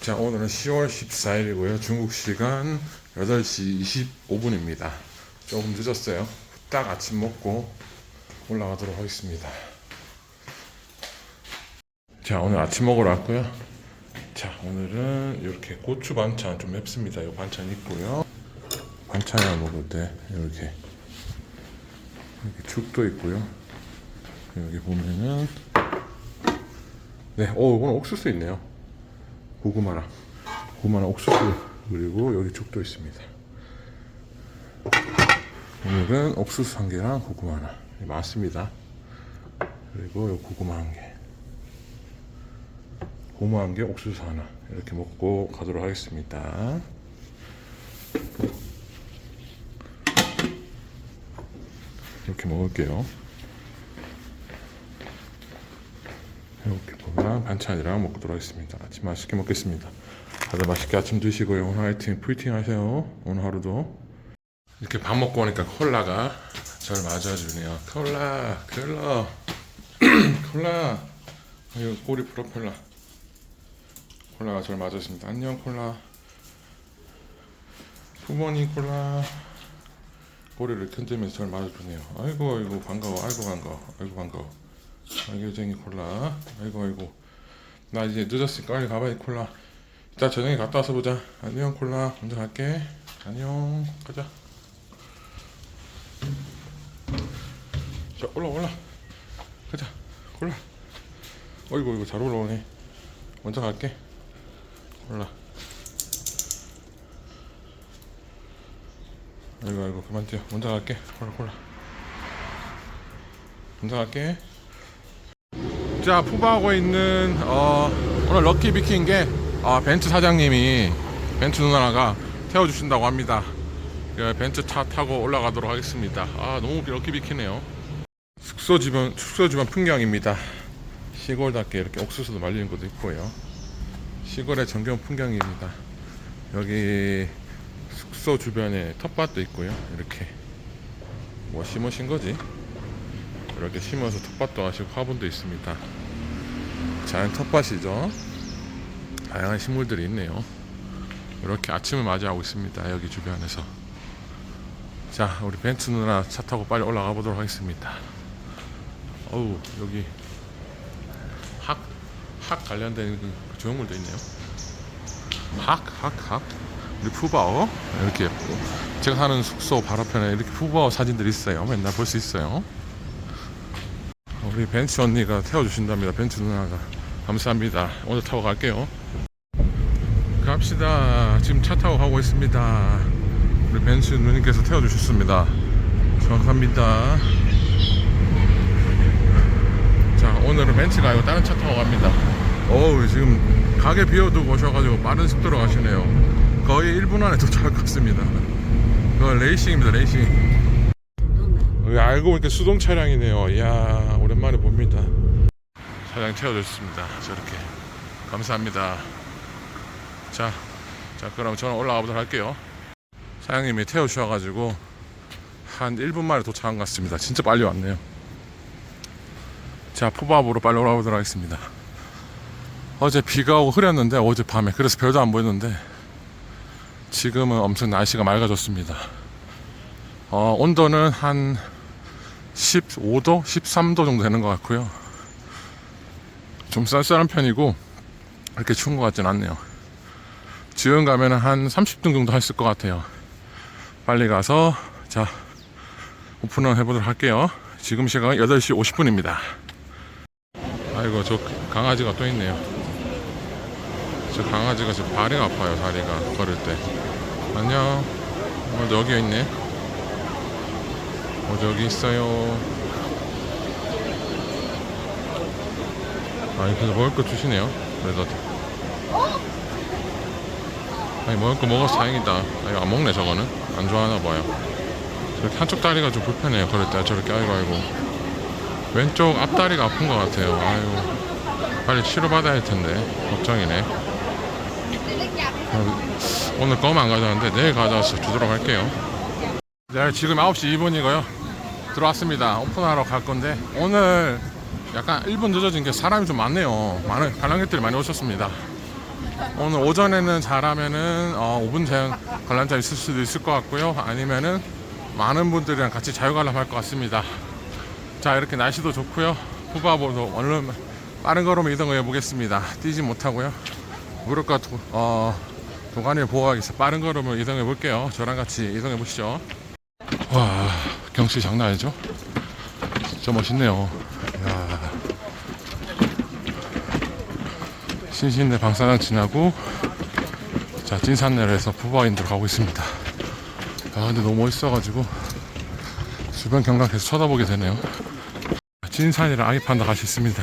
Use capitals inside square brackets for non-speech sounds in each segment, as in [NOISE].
자, 오늘은 10월 14일이고요. 중국 시간 8시 25분입니다. 조금 늦었어요. 딱 아침 먹고 올라가도록 하겠습니다. 자, 오늘 아침 먹으러 왔고요. 자, 오늘은 이렇게 고추 반찬 좀 맵습니다. 이 반찬 있고요. 반찬을 먹을 때 이렇게 이렇게 죽도 있고요. 여기 보면은 네, 오, 이거는 옥수수 있네요. 고구마랑 고구마랑 옥수수 그리고 여기 죽도 있습니다. 오늘은 옥수수 한 개랑 고구마 하나 네, 많습니다. 그리고 요 고구마 한 개, 고구마 한 개, 옥수수 하나 이렇게 먹고 가도록 하겠습니다. 이렇게 먹을게요. 이렇게 보면 반찬이랑 먹도록 하겠습니다. 아침 맛있게 먹겠습니다. 다들 맛있게 아침 드시고요. 오늘 화이팅, 프리팅 하세요. 오늘 하루도. 이렇게 밥 먹고 오니까 콜라가 절 맞아주네요. 콜라, 콜라, [CLEARS THROAT] 콜라. 아유, 꼬리 프로펠러. 콜라가 절 맞았습니다. 안녕, 콜라. 부모님 콜라. 꼬리를 흔들면서 절 맞아주네요. 아이고, 아이고, 반가워, 아이고, 반가워, 아이고, 반가워. 알교쟁이 콜라. 아이고 아이고. 나 이제 늦었으니까 빨리 가봐야 콜라. 이따 저녁에 갔다 와서 보자. 안녕 콜라. 먼저 갈게. 안녕. 가자. 자 올라 올라 가자. 콜라. 어이구 이거 잘 올라오네. 먼저 갈게. 콜라. 아이고 아이고. 그만 뛰어. 먼저 갈게. 콜라 콜라. 먼저 갈게 자 푸바하고 있는 어, 오늘 럭키 비킨 게 어, 벤츠 사장님이 벤츠 누나가 태워주신다고 합니다. 그 벤츠 차 타고 올라가도록 하겠습니다. 아 너무 럭키 비키네요. 숙소 주변 숙소 주변 풍경입니다. 시골답게 이렇게 옥수수도 말리는 것도 있고요. 시골의 정겨운 풍경입니다. 여기 숙소 주변에 텃밭도 있고요. 이렇게 뭐 심으신 거지? 이렇게 심어서 텃밭도 하시고 화분도 있습니다. 자연 텃밭이죠. 다양한 식물들이 있네요. 이렇게 아침을 맞이하고 있습니다. 여기 주변에서. 자, 우리 벤츠 누나 차 타고 빨리 올라가 보도록 하겠습니다. 어우, 여기 학, 학 관련된 그 조형물도 있네요. 학, 학, 학. 우리 푸바오. 이렇게 예쁘고. 제가 사는 숙소 바로 편에 이렇게 푸바오 사진들이 있어요. 맨날 볼 수 있어요. 우리 벤츠 언니가 태워주신답니다. 벤츠 누나가. 감사합니다. 오늘 타고 갈게요. 갑시다. 지금 차 타고 가고 있습니다. 우리 벤츠 누님께서 태워주셨습니다. 감사합니다. 자, 오늘은 벤츠가 아니고 다른 차 타고 갑니다. 어우, 지금 가게 비워두고 오셔가지고 빠른 속도로 가시네요. 거의 1분 안에 도착할 것 같습니다. 그거 레이싱입니다, 레이싱. 여기 알고 보니까 수동 차량이네요. 이야 오랜만에 봅니다. 차량 태워줬습니다. 저렇게 감사합니다. 자, 자 그럼 저는 올라가 보도록 할게요. 사장님이 태워주셔가지고 한 1분 만에 도착한 것 같습니다. 진짜 빨리 왔네요. 자 포밥으로 빨리 올라가 보도록 하겠습니다. 어제 비가 오고 흐렸는데 어제 밤에 그래서 별도 안 보였는데 지금은 엄청 날씨가 맑아졌습니다. 어, 온도는 한 15도, 13도 정도 되는 것 같고요. 좀 쌀쌀한 편이고 그렇게 추운 것 같진 않네요. 지금 가면 한 30등 정도 했을 것 같아요. 빨리 가서 자 오픈을 해보도록 할게요. 지금 시각은 8시 50분입니다. 아이고 저 강아지가 또 있네요. 저 강아지가 지금 발이 아파요. 다리가 걸을 때. 안녕. 어, 여기 있네. 어, 저기 있어요. 아니, 그래서 먹을 거 주시네요. 그래도. 아니, 먹을 거 먹어서 다행이다. 아니, 안 먹네, 저거는. 안 좋아하나 봐요. 저렇게 한쪽 다리가 좀 불편해요. 그럴 때 저렇게, 아이고, 아이고. 왼쪽 앞다리가 아픈 것 같아요. 아이고. 빨리 치료받아야 할 텐데. 걱정이네. 어, 오늘 껌 안 가져왔는데 내일 가져와서 주도록 할게요. 네, 지금 9시 2분이고요. 들어왔습니다. 오픈하러 갈 건데 오늘 약간 1분 늦어진 게 사람이 좀 많네요. 많은 관람객들이 많이 오셨습니다. 오늘 오전에는 잘하면은 어, 5분 제한 관람자 있을 수도 있을 것 같고요. 아니면은 많은 분들이랑 같이 자유관람 할 것 같습니다. 자 이렇게 날씨도 좋고요. 후바보도 얼른 빠른 걸음으로 이동해 보겠습니다. 뛰지 못하고요. 무릎과 도, 어, 도관을 보호하기 위해서 빠른 걸음으로 이동해 볼게요. 저랑 같이 이동해 보시죠. 와 경치 장난 아니죠? 진짜 멋있네요. 이야. 신신내 방사능 지나고 자 찐산내로 해서 푸바인으로 가고 있습니다. 아 근데 너무 멋있어가지고 주변 경관 계속 쳐다보게 되네요. 찐산이랑 아기판다 같이 있습니다.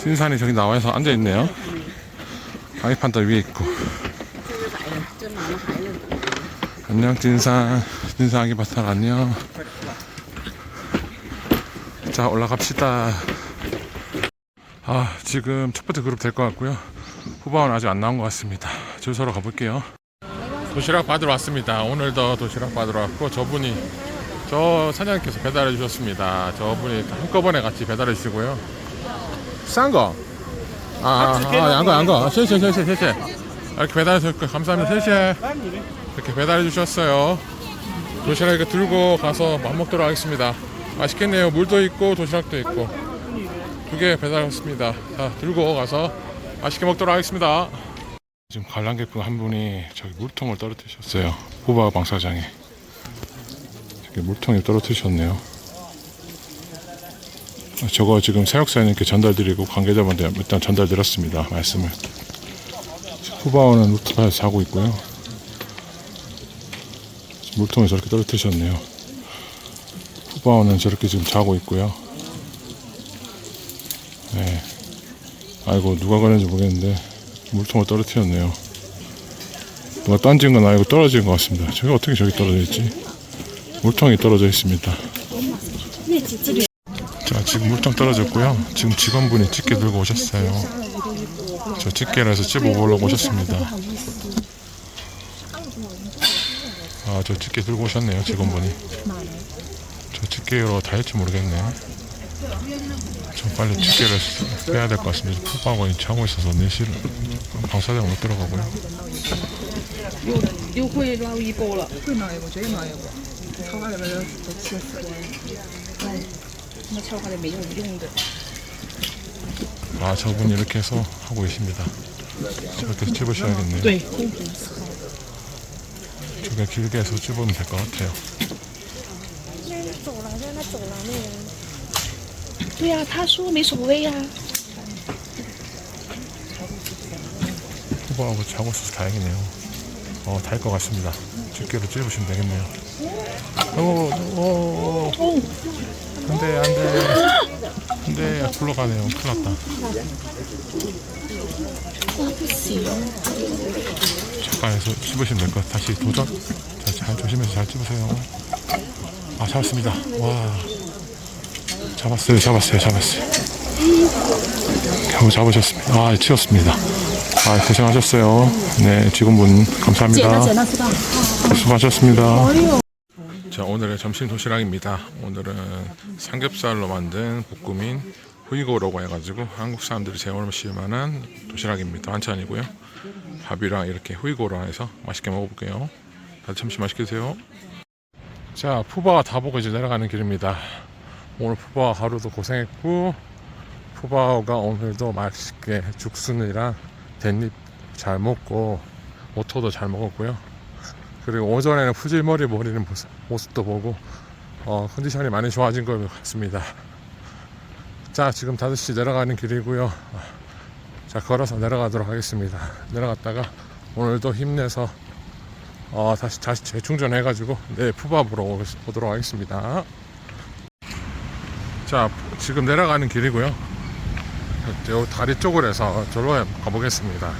찐산이 저기 나와서 앉아 있네요. 아기판다 위에 있고. 안녕 찐산, 찐산 아기판다 안녕. 자 올라갑시다. 아 지금 첫 번째 그룹 될 것 같고요. 후반은 아직 안 나온 것 같습니다. 줄 서러 가볼게요. 도시락 받으러 왔습니다. 오늘도 도시락 받으러 왔고 저분이 저 사장님께서 배달해 주셨습니다. 저분이 한꺼번에 같이 배달해 주시고요. 싼 거. 아, 아, 아, 양거, 양거. 쉐쉐, 쉐쉐, 쉐쉐. 이렇게 배달해 주셨고 감사합니다. 쉐쉐. 이렇게 배달해 주셨어요. 도시락 이렇게 들고 가서 밥 먹도록 하겠습니다. 맛있겠네요. 물도 있고 도시락도 있고 두 개 배달했습니다. 자, 들고 가서 맛있게 먹도록 하겠습니다. 지금 관람객 분 한 분이 저기 물통을 떨어뜨리셨어요. 호바 방사장에. 저기 물통에 떨어뜨리셨네요. 아, 저거 지금 사육사님께 전달드리고 관계자분들 일단 전달드렸습니다. 말씀을. 후바오는 루트바에서 자고 있고요. 물통에 저렇게 떨어뜨리셨네요. 후바오는 저렇게 지금 자고 있고요. 네. 아이고 누가 그랬는지 모르겠는데 물통을 떨어뜨렸네요. 누가 던진 건 아니고 떨어진 것 같습니다. 저게 어떻게 저기 떨어져 있지? 물통이 떨어져 있습니다. 자 지금 물통 떨어졌고요. 지금 직원분이 집게 들고 오셨어요. 저 집게를 해서 집어보려고 오셨습니다. 아 저 집게 들고 오셨네요 직원분이. 저 집게로 다 할지 모르겠네. 좀 빨리 집게를 빼야 될 것 같습니다. 푹하고 자고 있어서 4시 방사장 못 들어가고요. 又会捞一波了。会拿一个，绝对拿一个。桃花里边都都切死过。那超话里没有用的。 아 저분이 이렇게 해서 하고 계십니다. 저렇게 집으셔야겠네요. 对， 저게 길게 해서 집으면 될 것 같아요. 走廊在那走廊那人，对呀、他说没所谓呀、 후보하고 자고 있어서 다행이네요. 어, 달 것 같습니다. 집게로 찝으시면 되겠네요. 오, 오, 오. 안 돼, 안 돼. 안 돼. 굴러가네요. 큰일 났다. 잠깐 해서 찝으시면 될 것 같아요. 다시 도전. 자, 잘 조심해서 잘 찝으세요. 아, 잡았습니다. 와. 잡았어요, 잡았어요, 잡았어요. 겨우 잡으셨습니다. 아, 치웠습니다. 아, 고생하셨어요. 네, 직원분 감사합니다. 수고하셨습니다. 자, 오늘의 점심 도시락입니다. 오늘은 삼겹살로 만든 볶음인 후이고라고 해가지고 한국 사람들이 제일 싫어하는 도시락입니다. 반찬이고요. 밥이랑 이렇게 후이고로 해서 맛있게 먹어볼게요. 다들 점심 맛있게 드세요. 자, 푸바가 다 보고 이제 내려가는 길입니다. 오늘 푸바가 하루도 고생했고 푸바오가 오늘도 맛있게 죽순이랑 댄잎 잘 먹고 오토도 잘 먹었고요. 그리고 오전에는 푸질머리 머리는 모습, 모습도 보고 어, 컨디션이 많이 좋아진 것 같습니다. 자 지금 5시 내려가는 길이고요. 자 걸어서 내려가도록 하겠습니다. 내려갔다가 오늘도 힘내서 어, 다시 다시 재충전해 가지고 내일 푸바 보러 오- 오도록 하겠습니다. 자 지금 내려가는 길이고요. 요 다리 쪽으로 해서 저로 가보겠습니다.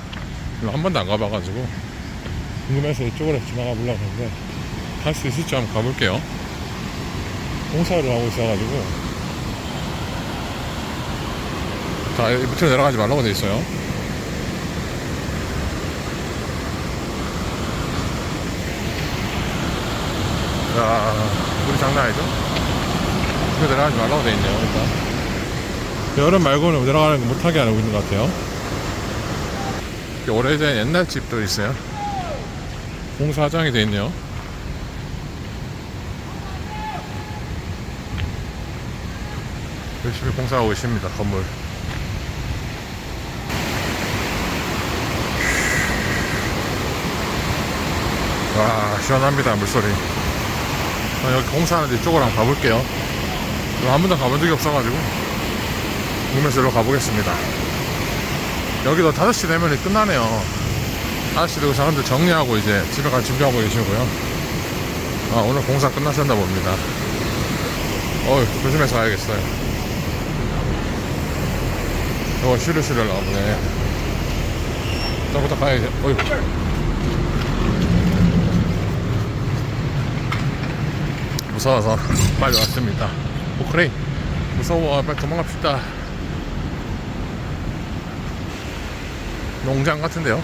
한 번도 안 가봐 가지고 궁금해서 이쪽으로 지나가 보려고 했는데 갈수 있을지 한번 가볼게요. 공사를 하고 있어 가지고 자 밑으로 내려가지 말라고 돼 있어요. 야 물이 장난 아니죠? 밑으로 내려가지 말라고 돼 있네요. 일단 여름 말고는 내려가는 거 못하게 하고 있는 것 같아요. 오래된 옛날 집도 있어요. 공사장이 돼 있네요. 열심히 공사하고 있습니다. 건물. 와 시원합니다 물소리. 저 여기 공사하는데 이쪽으로 한번 가볼게요. 저한 번도 가본 적이 없어가지고 일로 가보겠습니다. 여기도 5시 되면 끝나네요. 5시 되고 사람들 정리하고 이제 집에 갈 준비하고 계시고요. 아, 오늘 공사 끝나셨나 봅니다. 어휴, 조심해서 가야겠어요. 저거 시루시루 나오네. 저부터 가야지. 어휴. 무서워서 빨리 왔습니다. 오, 그래. 무서워. 빨리 도망갑시다. 농장 같은데요.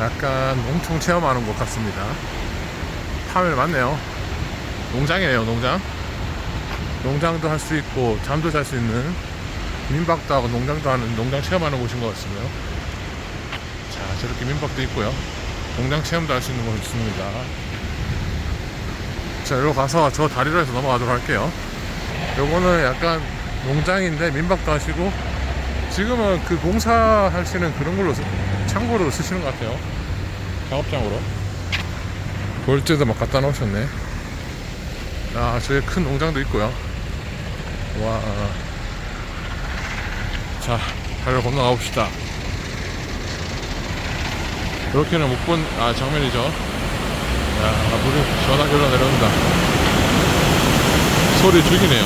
약간 농촌 체험하는 곳 같습니다. 파멸 맞네요. 농장이에요, 농장. 농장도 할 수 있고 잠도 잘 수 있는 민박도 하고 농장도 하는 농장 체험하는 곳인 것 같습니다. 자, 저렇게 민박도 있고요. 농장 체험도 할 수 있는 곳이 있습니다. 자, 여기로 가서 저 다리로 해서 넘어가도록 할게요. 요거는 약간 농장인데 민박도 하시고 지금은 그 공사하시는 그런 걸로 쓰- 창고로 쓰시는 것 같아요. 작업장으로. 볼트도 막 갖다 놓으셨네. 아, 저기 큰 농장도 있고요. 와. 자, 다리를 건너가 봅시다. 이렇게는 못 본, 아, 장면이죠. 야, 물이 시원하게 흘러내려온다. 소리 죽이네요.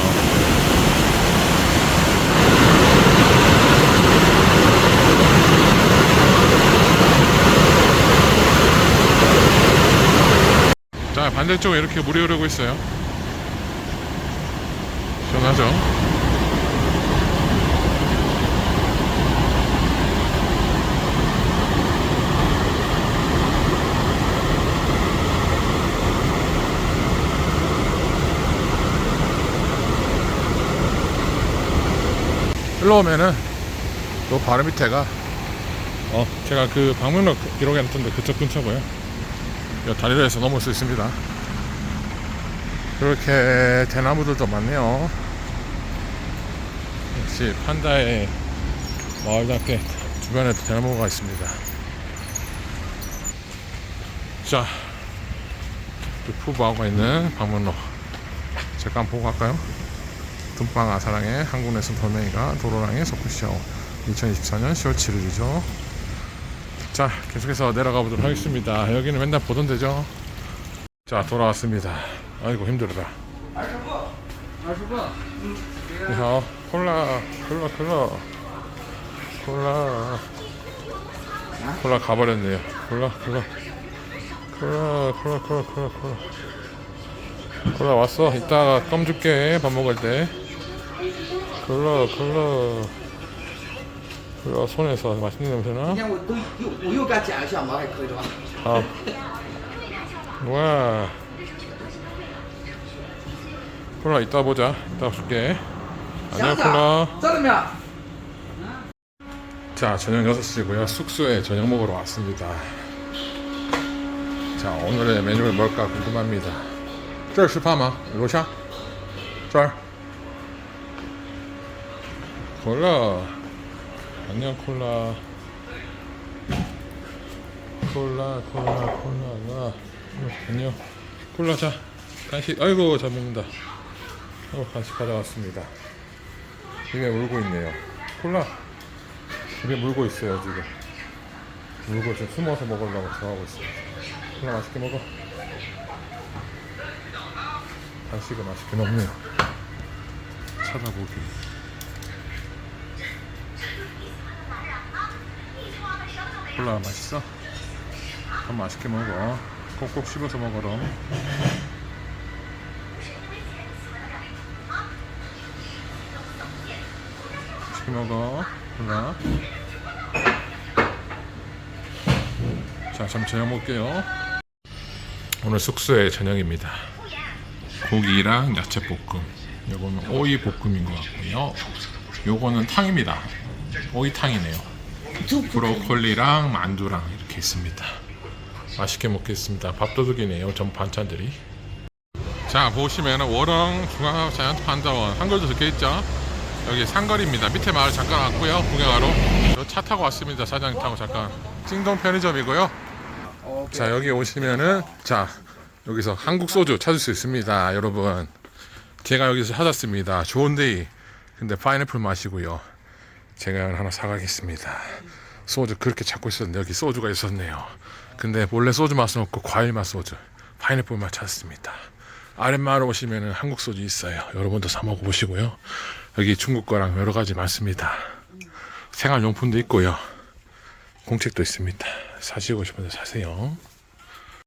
자, 반대쪽에 이렇게 물이 흐르고 있어요. 시원하죠? 일로 오면은 요 바로 밑에가 어 제가 그 방문록 기록에 놨던데 그쪽 근처고요. 요 다리로 해서 넘을 수 있습니다. 그렇게 대나무들도 많네요. 역시 판다의 마을답게 주변에도 대나무가 있습니다. 자, 그 푸바오가 있는 방문로 잠깐 보고 갈까요? 금방 아사랑의 한국 내선 돌멩이가 도로랑의 소쿠쇼 2024년 10월 7일이죠. 자, 계속해서 내려가 보도록 하겠습니다. 여기는 맨날 보던 데죠. 자, 돌아왔습니다. 아이고 힘들다. 니好, 콜라, 콜라, 콜라, 콜라, 콜라 가버렸네요. 콜라, 콜라, 콜라, 콜라, 콜라, 콜라, 콜라. 콜라 왔어. 이따가 껌 줄게. 밥 먹을 때. 콜라, 콜라. 콜라 손에서 맛있는 냄새나? 今天我都又我又给他剪了小毛，还可以的吧？ 아. 와. 콜라 이따 보자. 이따 줄게. 안녕 祥子 콜라. ，知道了没有？ 자, 저녁 6시고요. 숙소에 저녁 먹으러 왔습니다. 자, 오늘의 메뉴는 뭘까 궁금합니다. 这儿吃饭吗?楼下?这儿. 콜라. 안녕 콜라. 콜라, 콜라, 콜라가. 안녕. 콜라 자. 간식. 아이고, 잘 먹는다. 어, 간식 가져왔습니다. 입에 물고 있네요. 콜라. 입에 물고 있어요 지금 물고 지금 숨어서 먹으려고 들어가고 있습니다 콜라 맛있게 먹어 간식을 맛있게 먹네요 찾아보기 콜라 맛있어? 그럼 맛있게 먹어 꼭꼭 씹어서 먹어라 맛있게 먹어 콜라 자, 잠 저녁 먹을게요. 오늘 숙소의 저녁입니다. 고기랑 야채 볶음. 요거는 오이 볶음인 것 같고요. 요거는 탕입니다. 오이탕이네요. 브로콜리랑 만두랑 이렇게 있습니다. 맛있게 먹겠습니다. 밥도둑이네요. 전 반찬들이. 자 보시면 워렁 중앙자연판자원 한글도 적혀있죠. 여기 상거리입니다. 밑에 마을 잠깐 왔고요. 구경하러 저차 타고 왔습니다. 사장님 타고 잠깐. 찡동 편의점이고요. 자 여기 오시면은 자 여기서 한국 소주 찾을 수 있습니다. 여러분 제가 여기서 찾았습니다. 좋은데이 근데 파인애플 맛이고요. 제가 하나 사가겠습니다. 소주 그렇게 찾고 있었는데 여기 소주가 있었네요. 근데 원래 소주 맛은 없고 과일 맛 소주, 파인애플 맛 찾았습니다. 아랫마을 오시면은 한국 소주 있어요. 여러분도 사 먹어보시고요. 여기 중국 거랑 여러 가지 많습니다. 생활용품도 있고요. 공책도 있습니다. 사시고 싶은데 사세요.